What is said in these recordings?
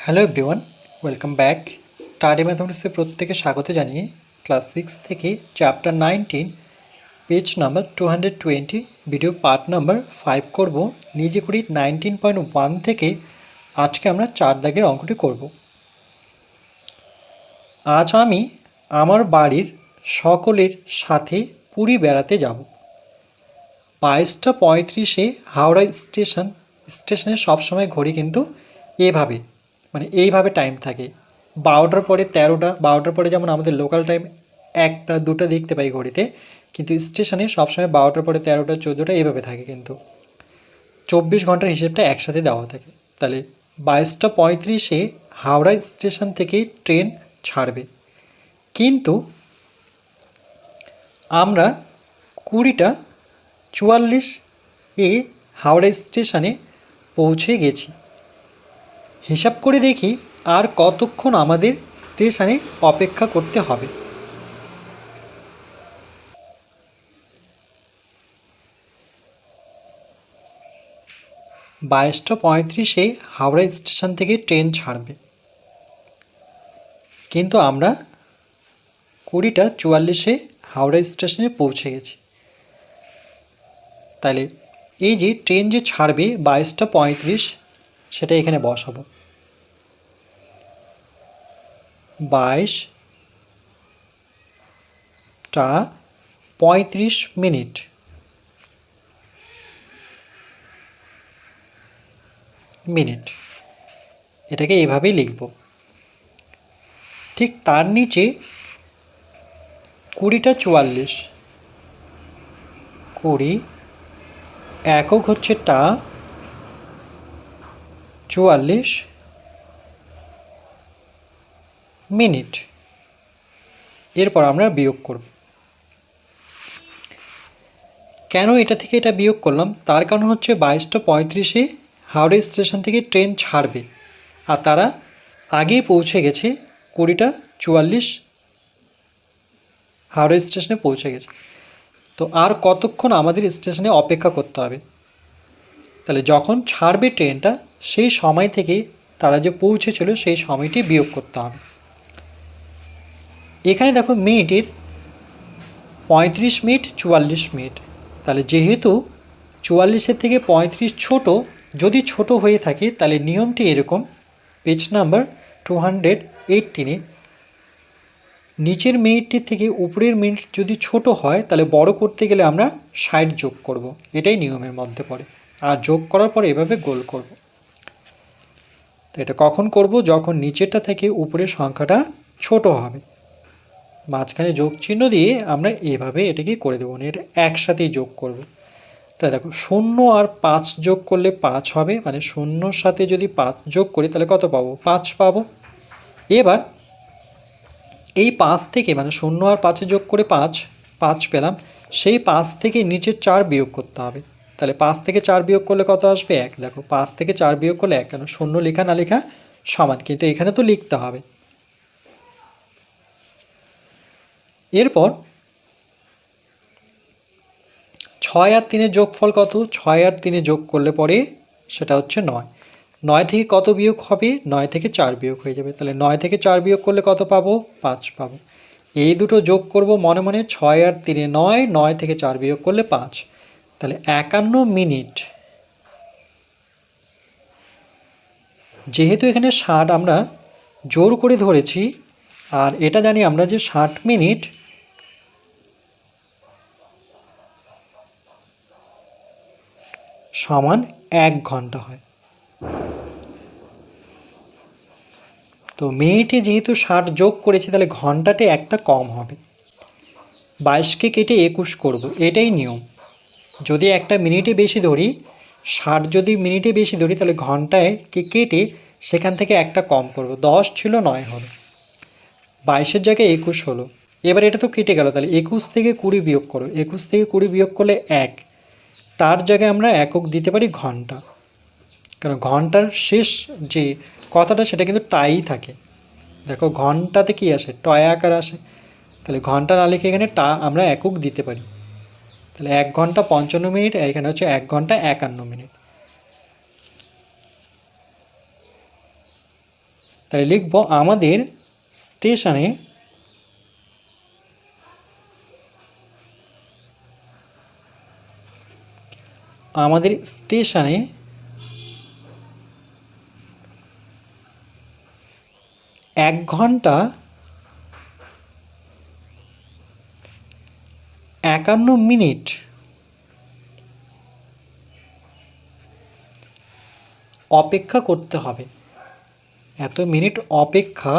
Hello everyone welcome back study ম্যাথমেটিক্সে প্রত্যেকে স্বাগত জানিয়ে ক্লাস সিক্স থেকে chapter nineteen page number two hundred twenty video part number five করব। নিজে করি নাইনটিন পয়েন্ট ওয়ান থেকে আজকে আমরা চার দাগের অঙ্কটি করব। আজ আমি আমার বাড়ির সকলের সাথে পুরী বেড়াতে যাব। বাইশটা পঁয়ত্রিশে হাওড়া স্টেশন, স্টেশনে সবসময় ঘড়ি কিন্তু এভাবে। মানে এইভাবে টাইম থাকে। বারোটার পরে তেরোটা, বারোটার পরে যেমন আমাদের লোকাল টাইম একটা, দুটো দেখতে পাই ঘড়িতে, কিন্তু স্টেশনে সবসময় বারোটার পরে তেরোটা, চোদ্দোটা এইভাবে থাকে কিন্তু। চব্বিশ ঘণ্টার হিসেবটা একসাথে দেওয়া থাকে। তাহলে বাইশটা পঁয়ত্রিশে হাওড়া স্টেশন থেকে ট্রেন ছাড়বে। কিন্তু আমরা কুড়িটা, চুয়াল্লিশ এ হাওড়া স্টেশনে পৌঁছে গেছি। হিসাব করে দেখি আর কতক্ষণ আমাদের স্টেশনে অপেক্ষা করতে হবে। বাইশটা পঁয়ত্রিশে হাওড়া স্টেশন থেকে ট্রেন ছাড়বে। কিন্তু আমরা কুড়িটা চুয়াল্লিশে হাওড়া স্টেশনে পৌঁছে গেছি। তাহলে এই যে ট্রেন যে ছাড়বে বাইশটা পঁয়ত্রিশ সেটা এখানে বসাবো। বাইশটা পঁয়ত্রিশ মিনিট। মিনিট। এটাকে এভাবেই লিখব। ঠিক তার নিচে কুড়িটা চুয়াল্লিশ। কুড়ি একক হচ্ছে টা চুয়াল্লিশ মিনিট। এরপর আমরা বিয়োগ করব। কেন এটা থেকে এটা বিয়োগ করলাম? তার কারণ হচ্ছে বাইশটা পঁয়ত্রিশে হাওড়া স্টেশন থেকে ট্রেন ছাড়বে। আর তারা আগেই পৌঁছে গেছে, কুড়িটা চুয়াল্লিশ হাওড়া স্টেশনে পৌঁছে গেছে। তো আর কতক্ষণ আমাদের স্টেশনে অপেক্ষা করতে হবে? তাহলে যখন ছাড়বে ট্রেনটা সেই সময় থেকে তারা যে পৌঁছেছিল, সেই সময়টি বিয়োগ করতে হবে। এখানে দেখো মিনিটের পঁয়ত্রিশ মিনিট, চুয়াল্লিশ মিনিট। তাহলে যেহেতু চুয়াল্লিশের থেকে পঁয়ত্রিশ ছোট, যদি ছোট হয়ে থাকে, তাহলে নিয়মটি এরকম। পেজ নাম্বার টু হান্ড্রেড এইটিনে নিচের মিনিটটির থেকে উপরের মিনিট যদি ছোট হয়, তাহলে বড় করতে গেলে আমরা ষাট যোগ করব। এটাই নিয়মের মধ্যে পড়ে। আর যোগ করার পর এভাবে গোল করব। তো এটা কখন করব? যখন নিচেরটা থেকে উপরের সংখ্যাটা ছোট হবে। মাঝখানে যোগ চিহ্ন দিয়ে আমরা এভাবে এটাকে করে দেবো। মানে এটা একসাথেই যোগ করব। তাহলে দেখো, শূন্য আর পাঁচ যোগ করলে পাঁচ হবে। মানে শূন্যর সাথে যদি পাঁচ যোগ করি, তাহলে কত পাবো? পাঁচ পাবো। এবার এই পাঁচ থেকে মানে শূন্য আর পাঁচে যোগ করে পাঁচ পাঁচ পেলাম। সেই পাঁচ থেকে নিচের চার বিয়োগ করতে হবে। তাহলে পাঁচ থেকে চার বিয়োগ করলে কত আসবে এক? দেখো, পাঁচ থেকে চার বিয়োগ করলে এক, কেন শূন্য লেখা না লেখা সমান, কিন্তু এখানে তো লিখতে হবে। এরপর ছয় আর তিনের যোগফল কত? ছয় আর তিনে যোগ করলে পরে সেটা হচ্ছে নয়। নয় থেকে কত বিয়োগ হবে? নয় থেকে চার বিয়োগ হয়ে যাবে। তাহলে নয় থেকে চার বিয়োগ করলে কত পাবো? পাঁচ পাবো। এই দুটো যোগ করব মনে মনে, ছয় আর তিনে নয় নয় থেকে চার বিয়োগ করলে পাঁচ। তাহলে একান্ন মিনিট। যেহেতু এখানে ষাট আমরা জোর করে ধরেছি, আর এটা জানি আমরা যে ষাট মিনিট, সমান এক ঘণ্টা হয়। তো মিনিটে যেহেতু ষাট যোগ করেছি, তাহলে ঘন্টাতে একটা কম হবে। বাইশকে কেটে একুশ করব, এটাই নিয়ম। যদি একটা মিনিটে বেশি ধরি ষাট যদি মিনিটে বেশি ধরি তাহলে ঘন্টায় কে কেটে সেখান থেকে একটা কম করব। দশ ছিল, নয় হলো। বাইশের জায়গায় একুশ হলো। এবার এটা তো কেটে গেল, তাহলে একুশ থেকে কুড়ি বিয়োগ করো। একুশ থেকে কুড়ি বিয়োগ করলে এক। তার জায়গায় আমরা একক দিতে পারি ঘণ্টা। কারণ ঘণ্টার শেষ যে কথাটা, সেটা কিন্তু টাই থাকে। দেখো, ঘন্টাতে কি আসে? টয় আকার আসে। তাহলে ঘণ্টা না লিখে এখানে টা আমরা একক দিতে পারি। তাহলে এক ঘণ্টা পঞ্চান্ন মিনিট এখানে হচ্ছে এক ঘণ্টা একান্ন মিনিট। তাহলে লিখব আমাদের স্টেশনে আমাদের স্টেশনে এক ঘণ্টা একান্ন মিনিট। অপেক্ষা করতে হবে। এত মিনিট অপেক্ষা।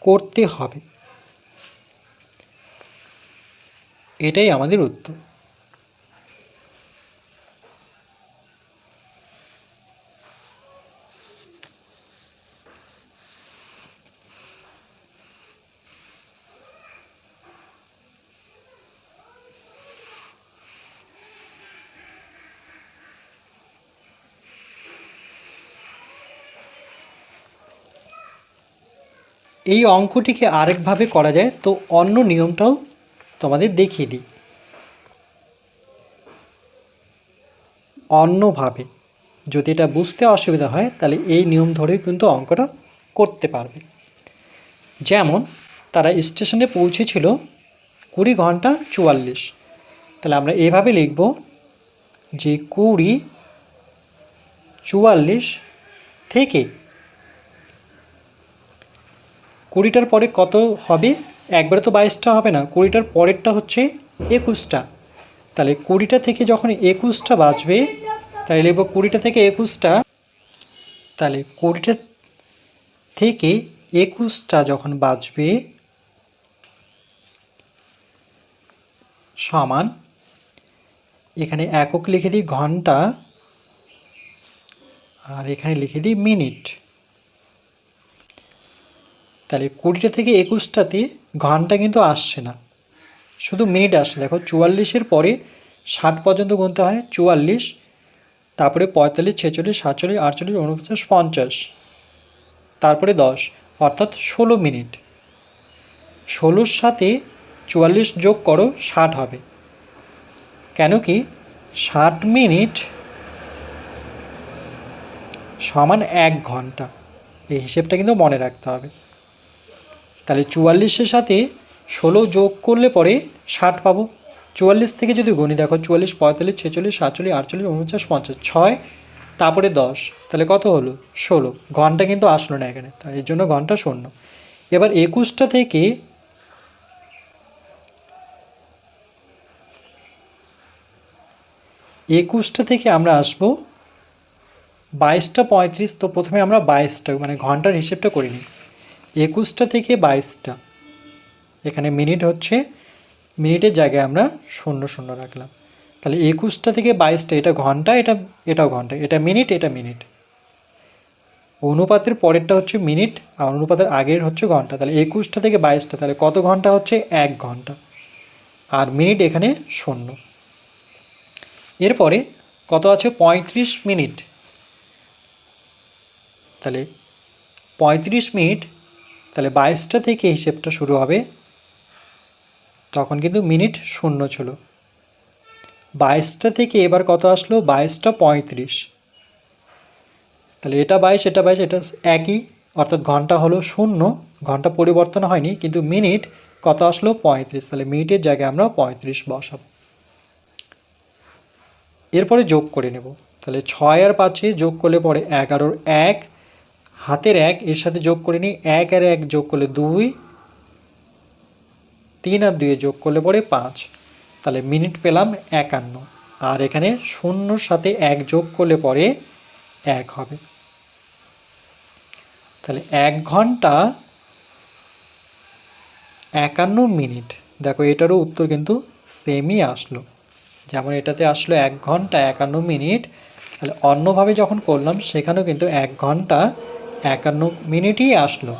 করতে হবে। এটাই আমাদের উত্তর। এই অঙ্কটিকে আরেকভাবে করা যায়, তো অন্য নিয়মটাও তোমাদের দেখিয়ে দিই। অন্যভাবে, যদি এটা বুঝতে অসুবিধা হয়, তাহলে এই নিয়ম ধরেই কিন্তু অঙ্কটা করতে পারবে। যেমন, তারা স্টেশনে পৌঁছেছিল কুড়ি ঘণ্টা চুয়াল্লিশ। তাহলে আমরা এভাবে লিখব যে কুড়ি চুয়াল্লিশ থেকে কুড়িটার পরে কত হবে? একবারে তো বাইশটা হবে না, কুড়িটার পরেরটা হচ্ছে একুশটা। তাহলে কুড়িটা থেকে যখন একুশটা বাজবে, তাহলে লিখব কুড়িটা থেকে একুশটা। তাহলে কুড়িটা থেকে একুশটা যখন বাজবে, সমান, এখানে একক লিখে দিই ঘণ্টা, আর এখানে লিখে দিই মিনিট। তাহলে কুড়িটা থেকে একুশটাতে ঘণ্টা কিন্তু আসছে না। শুধু মিনিট আসছে। দেখো চুয়াল্লিশের পরে ষাট পর্যন্ত গুনতে হয় চুয়াল্লিশ, তারপরে পঁয়তাল্লিশ, ছেচল্লিশ, সাতচল্লিশ, আটচল্লিশ, উনপঞ্চাশ, পঞ্চাশ, তারপরে দশ, অর্থাৎ ষোলো মিনিট ষোলোর সাথে চুয়াল্লিশ যোগ করো, ষাট হবে। কেন কি ষাট মিনিট সমান এক ঘণ্টা। এই হিসেবটা কিন্তু মনে রাখতে হবে। তাহলে চুয়াল্লিশের সাথে ষোলো যোগ করলে পরে ষাট পাবো। চুয়াল্লিশ থেকে যদি গুণি দেখো চুয়াল্লিশ, পঁয়তাল্লিশ, ছেচল্লিশ, সাতচল্লিশ, আটচল্লিশ, উনপঞ্চাশ, পঞ্চাশ, ছয়, তারপরে দশ, তাহলে কত হলো? ষোলো। ঘণ্টা কিন্তু আসলো না এখানে, তাই এর জন্য ঘণ্টা শূন্য। এবার একুশটা থেকে একুশটা থেকে আমরা আসব বাইশটা পঁয়ত্রিশ, তো প্রথমে আমরা বাইশটা মানে ঘণ্টার হিসেবটা করে নিই। একুশটা থেকে বাইশটা। এখানে মিনিট হচ্ছে, মিনিটের জায়গায় আমরা শূন্য শূন্য রাখলাম। তাহলে একুশটা থেকে বাইশটা, এটা ঘণ্টা, এটা, এটাও ঘণ্টা, এটা মিনিট এটা মিনিট। অনুপাতের পরেরটা হচ্ছে মিনিট, আর অনুপাতের আগের হচ্ছে ঘণ্টা। তাহলে একুশটা থেকে বাইশটা, তাহলে কত ঘণ্টা হচ্ছে? এক ঘণ্টা। আর মিনিট এখানে শূন্য। এরপরে কত আছে? পঁয়ত্রিশ মিনিট। তাহলে পঁয়ত্রিশ মিনিট তাহলে বাইশটা থেকে হিসেবটা শুরু হবে। তখন কিন্তু মিনিট শূন্য ছিল। বাইশটা থেকে এবার কত আসলো? বাইশটা পঁয়ত্রিশ। তাহলে এটা বাইশ এটা বাইশ, এটা একই, অর্থাৎ ঘণ্টা হলো শূন্য। ঘণ্টা পরিবর্তন হয়নি, কিন্তু মিনিট কত আসলো? পঁয়ত্রিশ। তাহলে মিনিটের জায়গায় আমরা পঁয়ত্রিশ বসাবো। এরপরে যোগ করে নেব। তাহলে ছয় আর পাঁচে যোগ করলে পরে এগারোর এক হাতের এক, এর সাথে যোগ করে নিই, এক আর এক যোগ করলে দুই, তিন আর দুয়ে যোগ করলে পরে পাঁচ। তাহলে মিনিট পেলাম একান্ন। আর এখানে শূন্যর সাথে এক যোগ করলে পরে এক হবে। তাহলে এক ঘণ্টা একান্ন মিনিট। দেখো এটারও উত্তর কিন্তু সেমই আসলো। যেমন এটাতে আসলো এক ঘণ্টা একান্ন মিনিট। তাহলে অন্যভাবে যখন করলাম, সেখানেও কিন্তু এক ঘণ্টা একান্ন মিনিটই আসলো।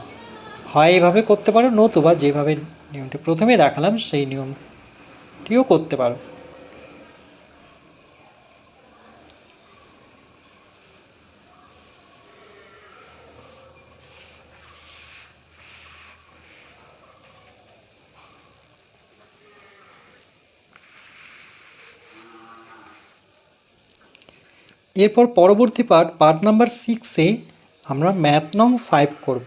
হয় এভাবে করতে পারো, নতুবা যেভাবে নিয়মটি প্রথমে দেখালাম, সেই নিয়মটিও করতে পারো। এরপর পরবর্তী পার্ট পার্ট নাম্বার সিক্সে আমরা ম্যাথ নং ফাইভ করব।